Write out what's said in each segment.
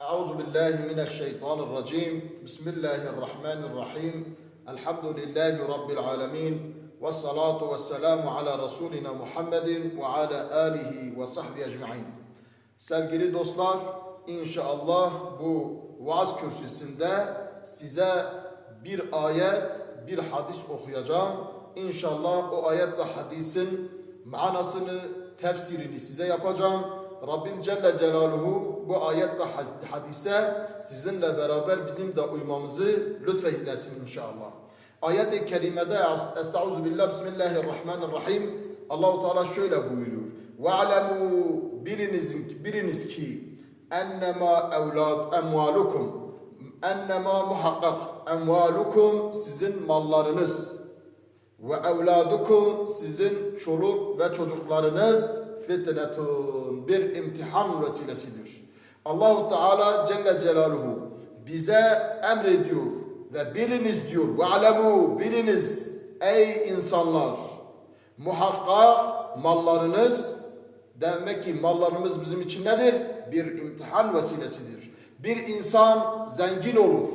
أعوذ بالله من الشيطان الرجيم بسم الله الرحمن الرحيم الحمد لله رب العالمين والصلاة والسلام على رسولنا Muhammed ve ala alihi ve sahbihi ecmaîn. Sevgili dostlar, inşallah bu vaaz kürsüsünde size bir ayet, bir hadis okuyacağım. İnşallah o ayet ve hadisin manasını, tefsirini size yapacağım. Rabbim Celle Celaluhu bu ayet ve hadise sizinle beraber bizim de uymamızı lütfeylesin inşallah. Ayet-i kerimede Estaizu billah Bismillahirrahmanirrahim Allahu Teala şöyle buyuruyor. Ve alemu biriniz, biriniz ki ennema evlad emvalukum ennema muhakkak emvalukum sizin mallarınız ve evladukum sizin çoluk ve çocuklarınız fitnetun bir imtihan vesilesidir. Allahu Teala Celle Celaluhu bize emrediyor ve biliniz diyor. Ve alemu biliniz ey insanlar. Muhakkak mallarınız demek ki mallarımız bizim için nedir? Bir imtihan vesilesidir. Bir insan zengin olur.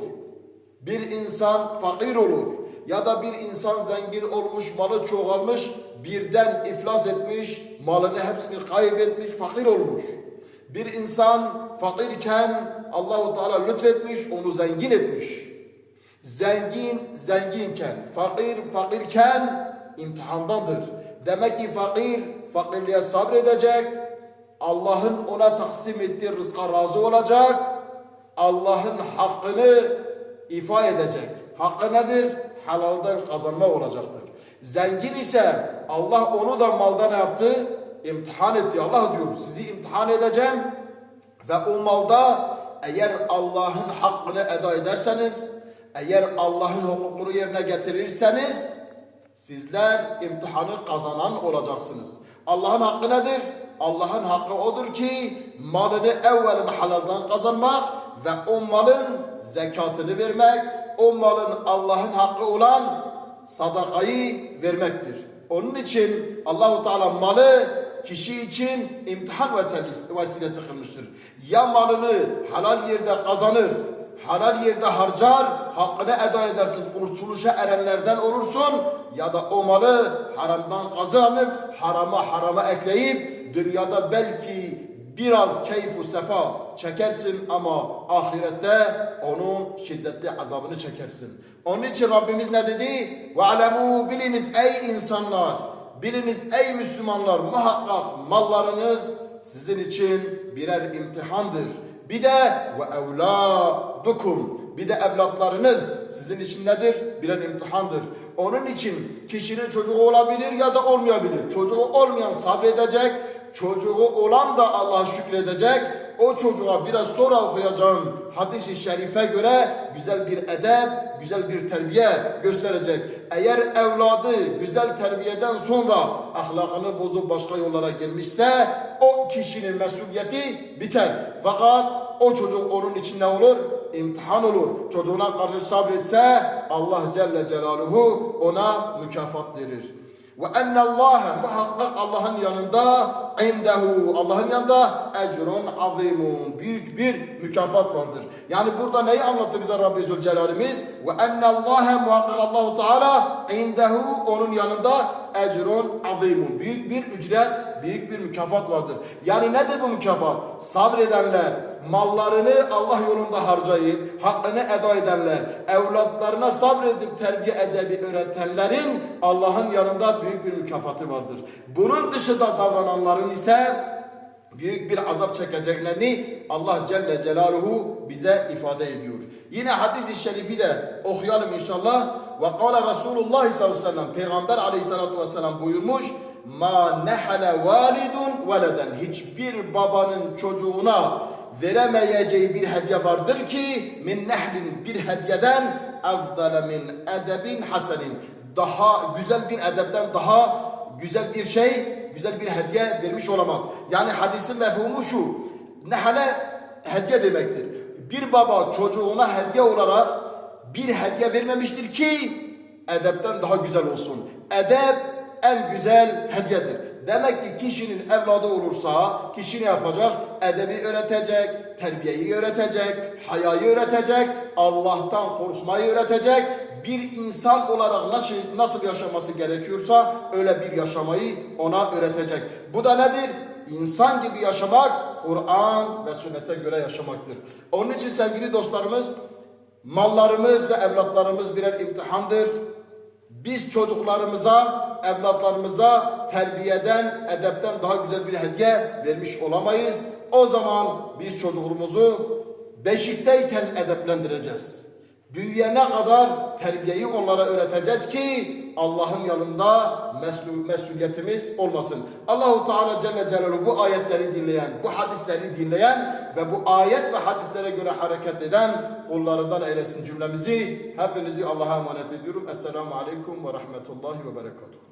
Bir insan fakir olur. Ya da bir insan zengin olmuş, malı çoğalmış, birden iflas etmiş, malını hepsini kaybetmiş, fakir olmuş. Bir insan fakirken Allahu Teala lütfetmiş, onu zengin etmiş. Zengin zenginken, fakir fakirken imtihandandır. Demek ki fakir fakirliğe sabredecek, Allah'ın ona taksim ettiği rızka razı olacak, Allah'ın hakkını ifa edecek. Hakkı nedir? Halaldan kazanma olacaktır. Zengin ise Allah onu da malda ne yaptı? İmtihan etti. Allah diyor sizi imtihan edeceğim ve o malda eğer Allah'ın hakkını eda ederseniz, eğer Allah'ın hukukunu yerine getirirseniz sizler imtihanı kazanan olacaksınız. Allah'ın hakkı nedir? Allah'ın hakkı odur ki malını evvelen halaldan kazanmak ve o malın zekatını vermek, o malın Allah'ın hakkı olan sadakayı vermektir. Onun için Allahu Teala malı kişi için imtihan vesilesi, kılmıştır. Ya malını halal yerde kazanır, halal yerde harcar, hakkını eda edersin, kurtuluşa erenlerden olursun ya da o malı haramdan kazanıp harama harama ekleyip dünyada belki biraz keyfu sefa çekersin ama ahirette onun şiddetli azabını çekersin. Onun için Rabbimiz ne dedi? Ve alemu biliniz ey insanlar, biliniz ey Müslümanlar muhakkak mallarınız sizin için birer imtihandır. Bir de ve evladukum bir de evlatlarınız sizin için nedir? Birer imtihandır. Onun için kişinin çocuğu olabilir ya da olmayabilir. Çocuğu olmayan sabredecek, çocuğu olan da Allah'a şükredecek. O çocuğa biraz sonra okuyacağım hadis-i şerife göre güzel bir edep, güzel bir terbiye gösterecek. Eğer evladı güzel terbiyeden sonra ahlakını bozup başka yollara girmişse o kişinin mesuliyeti biter. Fakat o çocuk onun için ne olur? İmtihan olur. Çocuğuna karşı sabretse Allah Celle Celaluhu ona mükafat verir. Ve enne Allah muhakkak Allah'ın yanında indehu Allah'ın yanında ecrun azimun büyük bir mükafat vardır. Yani burada neyi anlattı bize Rabbi Zülcelal'imiz? Ve enne Allah muhakkak Allahu Teala indehu onun yanında ecrun azimun büyük bir ücret, büyük bir mükafat vardır. Yani nedir bu mükafat? Sabredenler, mallarını Allah yolunda harcayıp hakkını eda edenler, evlatlarına sabredip terbiye edebi öğretenlerin Allah'ın yanında büyük bir mükafatı vardır. Bunun dışında davrananların ise büyük bir azap çekeceklerini Allah Celle Celaluhu bize ifade ediyor. Yine hadis-i şerifi de okuyalım inşallah. Ve kâle Resulullah sallallahu aleyhi ve sellem Peygamber aleyhissalatu vesselam buyurmuş. Ma nehale validun veleden hiçbir babanın çocuğuna veremeyeceği bir hediye vardır ki min nehlin bir hediyeden afdale min edebin hasenin daha güzel bir edepten daha güzel bir şey güzel bir hediye vermiş olamaz. Yani hadisin mefhumu şu. Nehale hediye demektir. Bir baba çocuğuna hediye olarak bir hediye vermemiştir ki edepten daha güzel olsun. Edep en güzel hediyedir. Demek ki kişinin evladı olursa kişi ne yapacak? Edebi öğretecek, terbiyeyi öğretecek, hayayı öğretecek, Allah'tan korkmayı öğretecek. Bir insan olarak nasıl, nasıl yaşaması gerekiyorsa öyle bir yaşamayı ona öğretecek. Bu da nedir? İnsan gibi yaşamak Kur'an ve sünnete göre yaşamaktır. Onun için sevgili dostlarımız mallarımız ve evlatlarımız birer imtihandır. Biz çocuklarımıza, evlatlarımıza terbiyeden, edepten daha güzel bir hediye vermiş olamayız. O zaman biz çocuğumuzu beşikteyken edeplendireceğiz. Büyüyene kadar terbiyeyi onlara öğreteceğiz ki Allah'ın yanında mesul, mesuliyetimiz olmasın. Allahu Teala Celle Celaluhu bu ayetleri dinleyen, bu hadisleri dinleyen ve bu ayet ve hadislere göre hareket eden kullarından eylesin cümlemizi. Hepinizi Allah'a emanet ediyorum. Esselamu Aleyküm ve Rahmetullahi ve Berekatuhu.